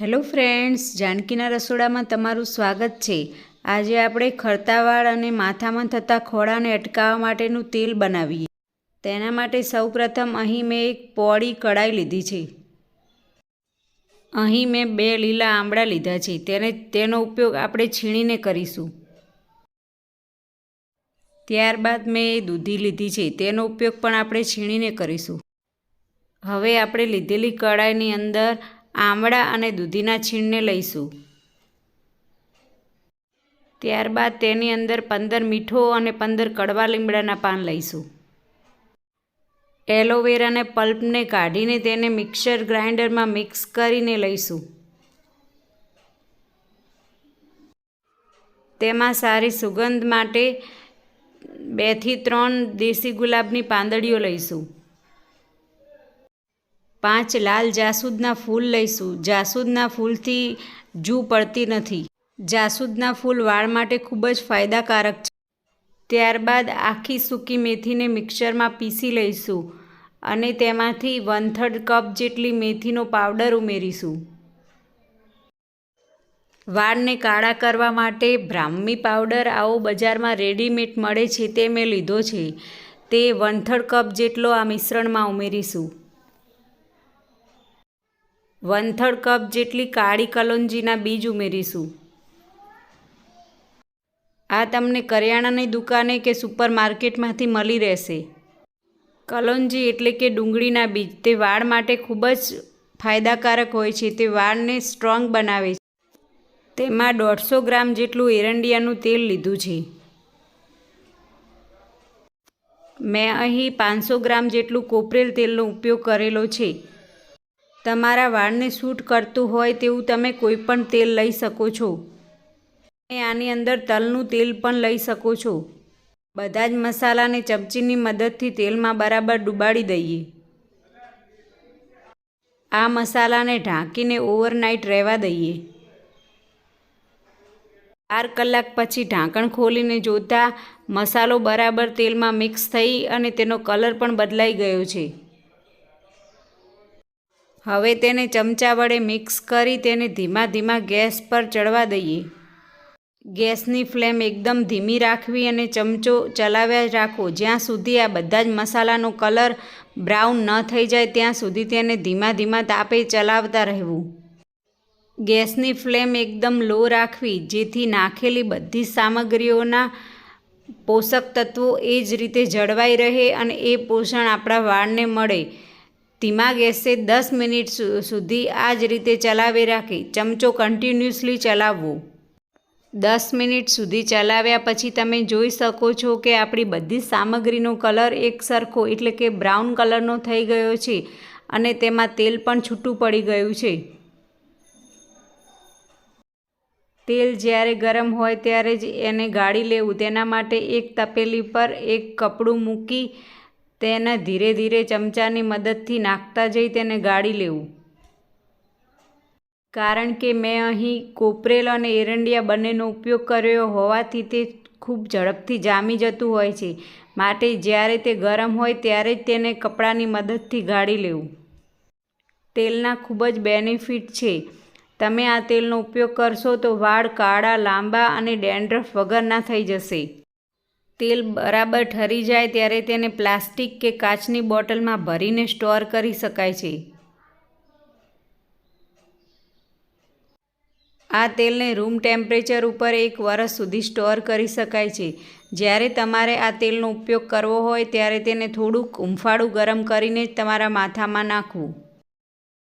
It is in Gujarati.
હેલો ફ્રેન્ડ્સ, જાનકીના રસોડામાં તમારું સ્વાગત છે. આજે આપણે ખરતાવાળ અને માથામાં થતા ખોળાને અટકાવવા માટેનું તેલ બનાવીએ. તેના માટે સૌપ્રથમ અહીં મેં એક પોળી કડાઈ લીધી છે. અહીં મેં બે લીલા આંબળા લીધા છે. તેને, તેનો ઉપયોગ આપણે છીણીને કરીશું. ત્યારબાદ મેં દૂધી લીધી છે. તેનો ઉપયોગ પણ આપણે છીણીને કરીશું. હવે આપણે લીધેલી કડાઈની અંદર આમળા અને દૂધીના છીણને લઈશું. ત્યારબાદ તેની અંદર પંદર મીઠો અને પંદર કડવા લીમડાના પાન લઈશું. એલોવેરાને પલ્પને કાઢીને તેને મિક્સર ગ્રાઇન્ડરમાં મિક્સ કરીને લઈશું. તેમાં સારી સુગંધ માટે બેથી ત્રણ દેશી ગુલાબની પાંદડીઓ લઈશું. પાંચ લાલ જાસૂદના ફૂલ લઈશું. જાસૂદના ફૂલથી જૂ પડતી નથી. જાસૂદના ફૂલ વાળ માટે ખૂબ જ ફાયદાકારક છે. ત્યારબાદ આખી સૂકી મેથીને મિક્સરમાં પીસી લઈશું અને તેમાંથી વન થર્ડ કપ જેટલી મેથીનો પાવડર ઉમેરીશું. વાળને કાળા કરવા માટે બ્રાહ્મી પાવડર આવો બજારમાં રેડીમેડ મળે છે તે મેં લીધો છે. તે વન થર્ડ કપ જેટલો આ મિશ્રણમાં ઉમેરીશું. વન થર્ડ કપ જેટલી કાળી કલોંજીના બીજ ઉમેરીશું. આ તમને કરિયાણાની દુકાને કે સુપર માર્કેટમાંથી મળી રહેશે. કલોંજી એટલે કે ડુંગળીના બીજ. તે વાળ માટે ખૂબ જ ફાયદાકારક હોય છે. તે વાળને સ્ટ્રોંગ બનાવે છે. તેમાં દોઢસો ગ્રામ જેટલું એરંડિયાનું તેલ લીધું છે. મેં અહીં પાંચસો ગ્રામ જેટલું કોપરેલ તેલનો ઉપયોગ કરેલો છે. તમારા વાળને સૂટ કરતું હોય તેવું તમે કોઈ પણ તેલ લઈ શકો છો. અને આની અંદર તલનું તેલ પણ લઈ શકો છો. બધા જ મસાલાને ચમચીની મદદથી તેલમાં બરાબર ડુબાડી દઈએ. આ મસાલાને ઢાંકીને ઓવરનાઇટ રહેવા દઈએ. ચાર કલાક પછી ઢાંકણ ખોલીને જોતા મસાલો બરાબર તેલમાં મિક્સ થઈ અને તેનો કલર પણ બદલાઈ ગયો છે. હવે તેને ચમચા વડે મિક્સ કરી તેને ધીમા ધીમા ગેસ પર ચડવા દઈએ. ગેસની ફ્લેમ એકદમ ધીમી રાખવી અને ચમચો ચલાવ્યા રાખો. જ્યાં સુધી આ બધા જ મસાલાનો કલર બ્રાઉન ન થઈ જાય, ત્યાં સુધી તેને ધીમા ધીમા તાપે ચલાવતા રહેવું. ગેસની ફ્લેમ એકદમ લો રાખવી, જેથી નાખેલી બધી સામગ્રીઓના પોષક તત્વો એ જ રીતે જળવાઈ રહે અને એ પોષણ આપણા વાળને મળે. ધીમા ગેસે દસ મિનિટ સુધી આ જ રીતે ચલાવી રાખી. ચમચો કન્ટિન્યુઅસલી ચલાવવો. દસ મિનિટ સુધી ચલાવ્યા પછી તમે જોઈ શકો છો કે આપણી બધી સામગ્રીનો કલર એક સરખો એટલે કે બ્રાઉન કલરનો થઈ ગયો છે અને તેમાં તેલ પણ છૂટું પડી ગયું છે. તેલ જ્યારે ગરમ હોય ત્યારે જ એને ગાળી લેવું. તેના માટે એક તપેલી પર એક કપડું મૂકી તેને ધીરે ધીરે ચમચાની મદદથી નાખતા જઈ તેને ગાળી લેવું. કારણ કે મેં અહીં કોપરેલ અને એરંડિયા બંનેનો ઉપયોગ કર્યો હોવાથી તે ખૂબ ઝડપથી જામી જતું હોય છે. માટે જ્યારે તે ગરમ હોય ત્યારે જ તેને કપડાની મદદથી ગાળી લેવું. તેલના ખૂબ જ બેનિફિટ છે. તમે આ તેલનો ઉપયોગ કરશો તો વાળ કાળા, લાંબા અને ડેન્ડ્રફ વગરના થઈ જશે. તેલ બરાબર ઠરી જાય ત્યારે તેને પ્લાસ્ટિક કે કાચની બોટલમાં ભરીને સ્ટોર કરી શકાય છે. આ તેલને રૂમ ટેમ્પરેચર ઉપર એક વરસ સુધી સ્ટોર કરી શકાય છે. જ્યારે તમારે આ તેલનો ઉપયોગ કરવો હોય ત્યારે તેને થોડુંક હુંફાળું ગરમ કરીને જ તમારા માથામાં નાખવું.